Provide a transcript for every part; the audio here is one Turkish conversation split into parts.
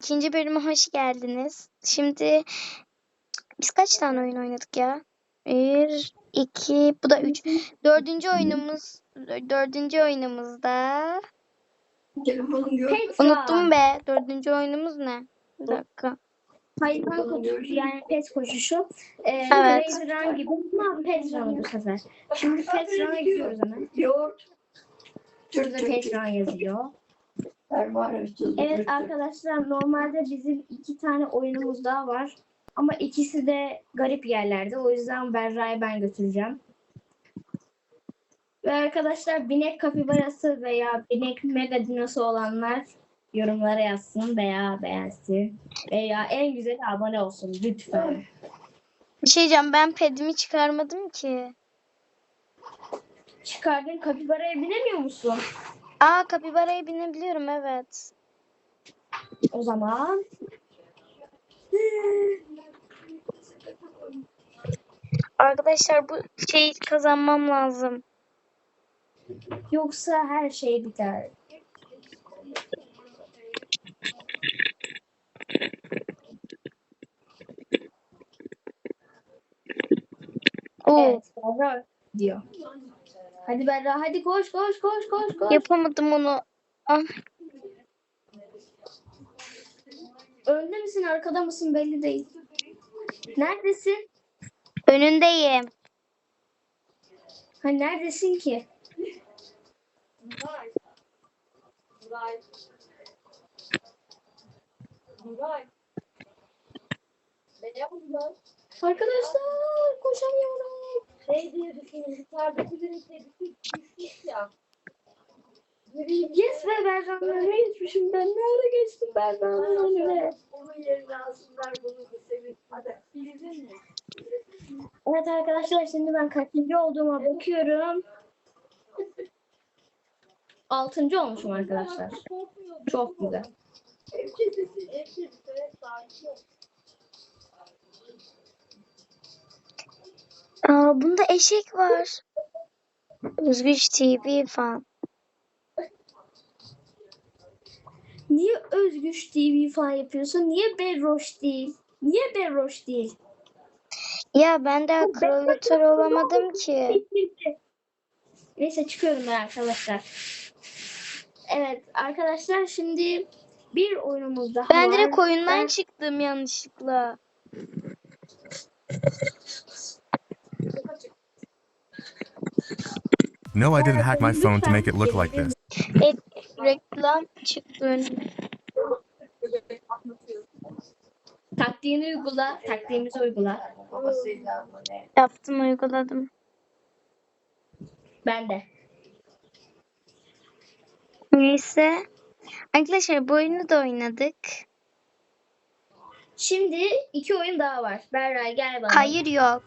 İkinci bölüme hoş geldiniz. Şimdi biz kaç tane oyun oynadık ya? Bir, iki, bu da üç. Dördüncü oyunumuz, dördüncü oyunumuzda. Petra. unuttum be. Dördüncü oyunumuz ne? Bir dakika. Hayvan koşusu yani pet koşuşu. Ee, Evet. Crazy Run gibi ama pet run bu sefer. Şimdi pet run'a gidiyoruz hemen. Yoğurt. Şurada pet run yazıyor. Evet arkadaşlar normalde bizim iki tane oyunumuz daha var. Ama ikisi de garip yerlerde. O yüzden Berra'yı ben götüreceğim. Ve arkadaşlar binek kapibarası veya binek mega dinosu olanlar yorumlara yazsın veya beğensin. Veya en güzeli abone olsun lütfen. Bir şey diyeceğim ben pedimi çıkarmadım ki. Çıkardın kapibaraya binemiyor musun? Aa kapibaraya binebiliyorum evet. O zaman Arkadaşlar bu şeyi kazanmam lazım. yoksa her şey biter. Oo, Evet, diyor. Hadi Berra hadi koş koş koş koş koş. yapamadım onu. Ah, Önde misin arkada mısın belli değil. Neredesin? önündeyim. Ha neredesin ki? Arkadaşlar koşamıyorum. Şey diye. Yukarıdaki birlikte düşmüş ya. Yes be önüne geçmişim ben. Nerede geçtim Berra'nın önüne? Onun yerine alsınlar bunu da sevin. Hadi. Bildin mi? Evet arkadaşlar şimdi ben kaçıncı olduğuma bakıyorum. Altıncı olmuşum arkadaşlar. Çok güzel. Ev kedisi. Ev kedisi. Evet sakin Aa, bunda eşek var. Özgüç TV falan. Niye Özgüç TV falan yapıyorsun? Niye Berroş değil? Niye Berroş değil? Ya ben daha kralatör olamadım ki. Neyse çıkıyorum ben arkadaşlar. Evet arkadaşlar şimdi bir oyunumuz daha Ben var. direkt oyundan Ben- çıktım yanlışlıkla. No, I didn't hack my phone to make it look like this. E, reklam çıktı önüme. Taktiğini uygula. Taktiğimizi uygula. Babasıyla mı ne? Yaptım uyguladım. Ben de. Neyse. Arkadaşlar bu oyunu da oynadık. Şimdi iki oyun daha var. Berra gel bana. Hayır yok.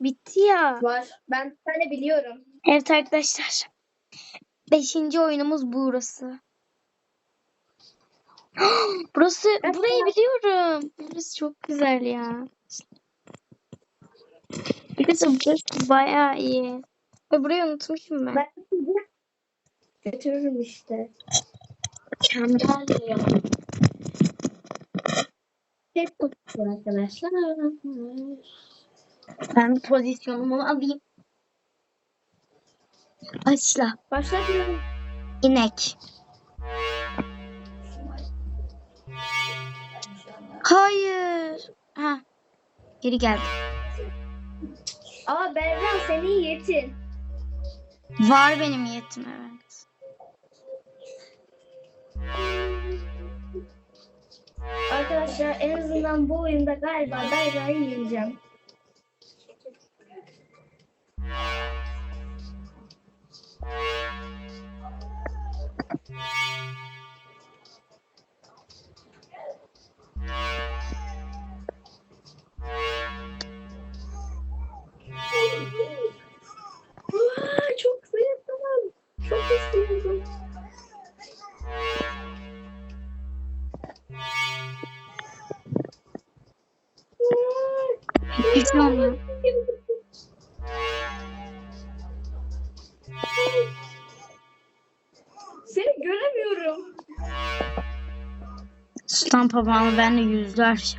Bitti ya. Var. Ben tane biliyorum. Evet arkadaşlar. Beşinci oyunumuz burası. burası, burayı biliyorum. Burası çok güzel ya. Arkadaşlar burası bayağı iyi. Ve burayı unutmuşum ben. Ben götürürüm işte. Mükemmel ya. Hep arkadaşlar. Ben pozisyonumu alayım. Başla. Başlatıyorum. İnek. Hayır. Ha. Geri geldi. Aa Berra senin yetin. Var benim yetim evet. Arkadaşlar en azından bu oyunda galiba Berra'yı yeneceğim. Çok sevdim. Çok istiyorum. Hiç olmuyor. Sultan papağanı ben de yüzlerce.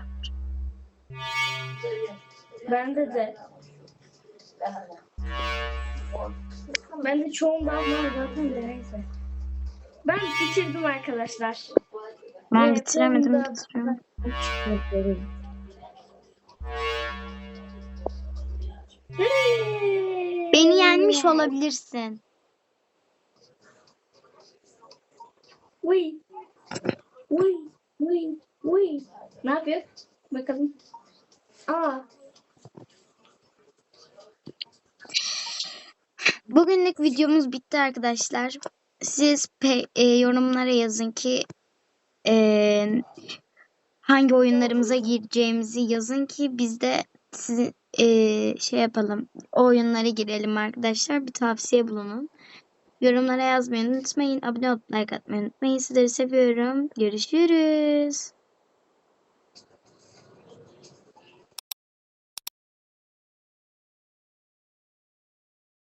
Bende de. Bende çoğundan var zaten de neyse. Ben bitirdim arkadaşlar. Ben Evet, bitiremedim. bitiriyorum. Beni yenmiş olabilirsin. Uy. Uy. Uy. Uy. Ne yapıyor? Bakalım. Aa. Bugünlük videomuz bitti arkadaşlar. Siz e, yorumlara yazın ki e, hangi oyunlarımıza gireceğimizi yazın ki biz de sizi e, şey yapalım. O oyunlara girelim arkadaşlar. Bir tavsiye bulunun. Yorumlara yazmayı unutmayın. Abone olup like atmayı unutmayın. Sizleri seviyorum. Görüşürüz.